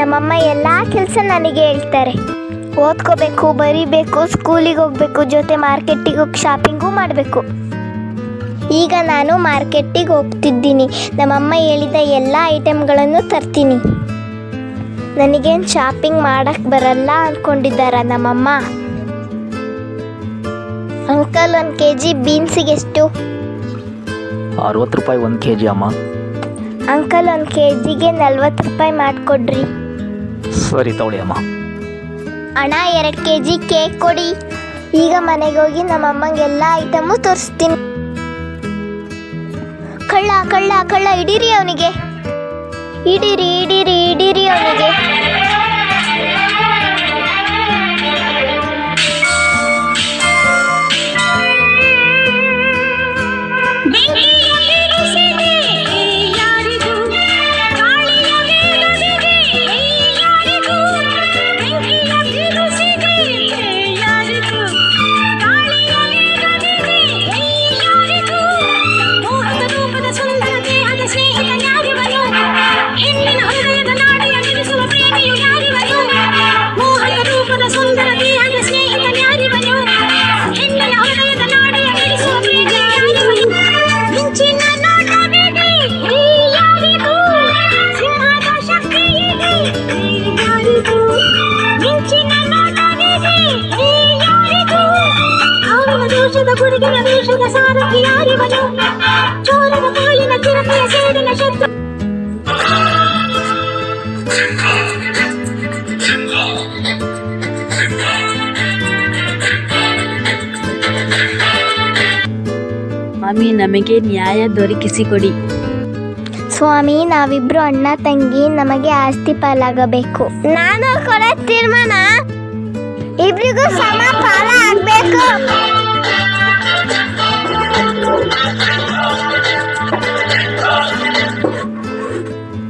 ನಮ್ಮಮ್ಮ ಎಲ್ಲ ಕೆಲಸ ನನಗೆ ಹೇಳ್ತಾರೆ. ಓದ್ಕೋಬೇಕು ಬರೀಬೇಕು ಸ್ಕೂಲಿಗೆ ಹೋಗ್ಬೇಕು ಜೊತೆ ಮಾರ್ಕೆಟಿಗೆ ಹೋಗಿ ಶಾಪಿಂಗು ಮಾಡಬೇಕು. ಈಗ ನಾನು ಮಾರ್ಕೆಟಿಗೆ ಹೋಗ್ತಿದ್ದೀನಿ. ನಮ್ಮಮ್ಮ ಹೇಳಿದ ಎಲ್ಲ ಐಟಮ್ಗಳನ್ನು ತರ್ತೀನಿ. ನನಗೇನು ಶಾಪಿಂಗ್ ಮಾಡೋಕ್ಕೆ ಬರಲ್ಲ ಅಂದ್ಕೊಂಡಿದ್ದಾರ ನಮ್ಮಮ್ಮ? ಅಂಕಲ್ ಒಂದು ಕೆ ಜಿ ಬೀನ್ಸಿಗೆ ಎಷ್ಟು? ಅರವತ್ತು ರೂಪಾಯಿ ಒಂದು ಕೆ ಜಿ ಅಮ್ಮ. ಅಂಕಲ್ ಒಂದು ಕೆ ಜಿಗೆ ನಲ್ವತ್ತು ರೂಪಾಯಿ ಮಾಡಿಕೊಡ್ರಿ. ಸರಿ ತಗೊಳ್ಳಿ ಅಮ್ಮ. ಅಣ್ಣ, ಎರಡು ಕೆ ಜಿ ಕೇಕ್ ಕೊಡಿ. ಈಗ ಮನೆಗೆ ಹೋಗಿ ನಮ್ಮ ಅಮ್ಮಂಗೆಲ್ಲ ಐಟಮು ತೋರಿಸ್ತೀನಿ. ಕಳ್ಳ ಕಳ್ಳ ಕಳ್ಳ ಇಡೀರಿ ಅವನಿಗೆ. ಇಡೀರಿ ಇಡೀರಿ ಇಡೀರಿ ಅವನಿಗೆ. ಕಾವಿನ ದೋಷದ ಗುಡುಗಿನ ವೇಷದ ಸಾರಥಿ ಯಾರಿವನು ಚೋರನ ಕಾಲಿನ ಚಿರತೆಯ ಸೇಡಿನ ಶಬ್ದ ಸ್ವಾಮಿ, ನಮಗೆ ನ್ಯಾಯ ದೊರಕಿಸಿಕೊಡಿ. ಸ್ವಾಮಿ, ನಾವಿಬ್ರು ಅಣ್ಣ, ತಂಗಿ, ನಮಗೆ ಆಸ್ತಿ ಪಾಲಾಗಬೇಕು. ನಾನು ಕೊಡೋ ತೀರ್ಮಾನ ಇಬ್ರಿಗೂ ಸಮ ಪಾಲ